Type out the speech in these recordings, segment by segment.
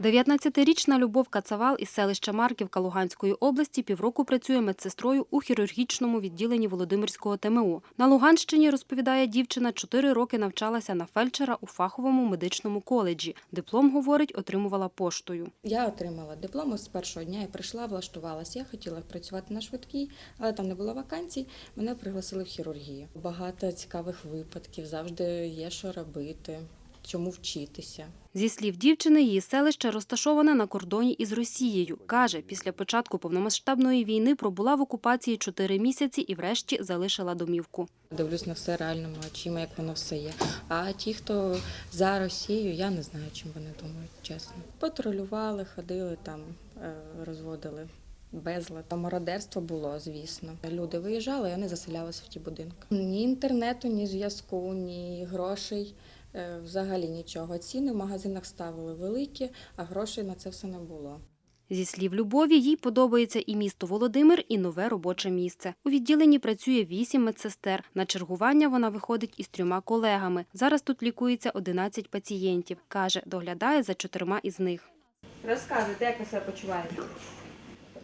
19-річна Любов Кацавал із селища Марківка Луганської області півроку працює медсестрою у хірургічному відділенні Володимирського ТМУ. На Луганщині, розповідає дівчина, 4 роки навчалася на фельдшера у фаховому медичному коледжі. Диплом, говорить, отримувала поштою. Я отримала диплом з першого дня. Я прийшла, влаштувалася. Я хотіла працювати на швидкій, але там не було вакансій. Мене пригласили в хірургію. Багато цікавих випадків, завжди є що робити, чому вчитися. Зі слів дівчини, її селище розташоване на кордоні із Росією. Каже, після початку повномасштабної війни пробула в окупації 4 місяці і врешті залишила домівку. Дивлюсь на все реальними очима, як воно все є. А ті, хто за Росію, я не знаю, чим вони думають, чесно. Патрулювали, ходили там, е, розводили безлад. Там мародерство було, звісно. Люди виїжджали, і вони заселялися в ті будинки. Ні інтернету, ні зв'язку, ні грошей. Е, Взагалі нічого. Ціни в магазинах ставили великі, а грошей на це все не було. Зі слів Любові, їй подобається і місто Володимир, і нове робоче місце. У відділенні працює вісім медсестер. На чергування вона виходить із трьома колегами. Зараз тут лікується 11 пацієнтів. Каже, доглядає за чотирма із них. Розказуйте, як ви себе почуваєте?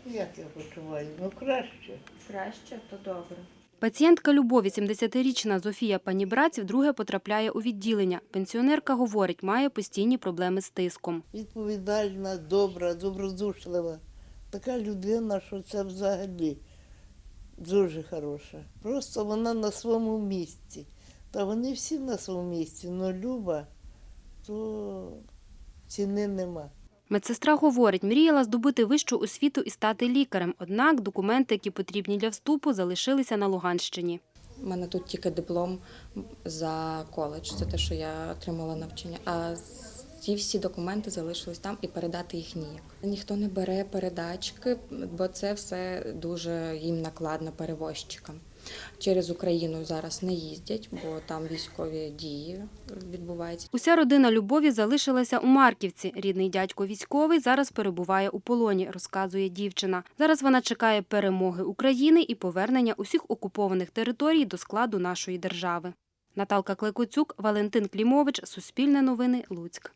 Як я почуваю? Ну краще. Краще, то добре. Пацієнтка Любові, 70-річна Зофія Панібраць, вдруге потрапляє у відділення. Пенсіонерка говорить, має постійні проблеми з тиском. Відповідальна, добра, добродушлива. Така людина, що це взагалі дуже хороша. Просто вона на своєму місці. Та вони всі на своєму місці, але Люба, то ціни нема. Медсестра говорить, мріяла здобути вищу освіту і стати лікарем. Однак документи, які потрібні для вступу, залишилися на Луганщині. У мене тут тільки диплом за коледж, це те, що я отримала навчання. А ті всі документи залишились там і передати їх ніяк. Ніхто не бере передачки, бо це все дуже їм накладно перевозчикам. Через Україну зараз не їздять, бо там військові дії відбуваються. Уся родина Любові залишилася у Марківці. Рідний дядько військовий зараз перебуває у полоні, розказує дівчина. Зараз вона чекає перемоги України і повернення усіх окупованих територій до складу нашої держави. Наталка Клекоцюк, Валентин Клімович, Суспільне новини, Луцьк.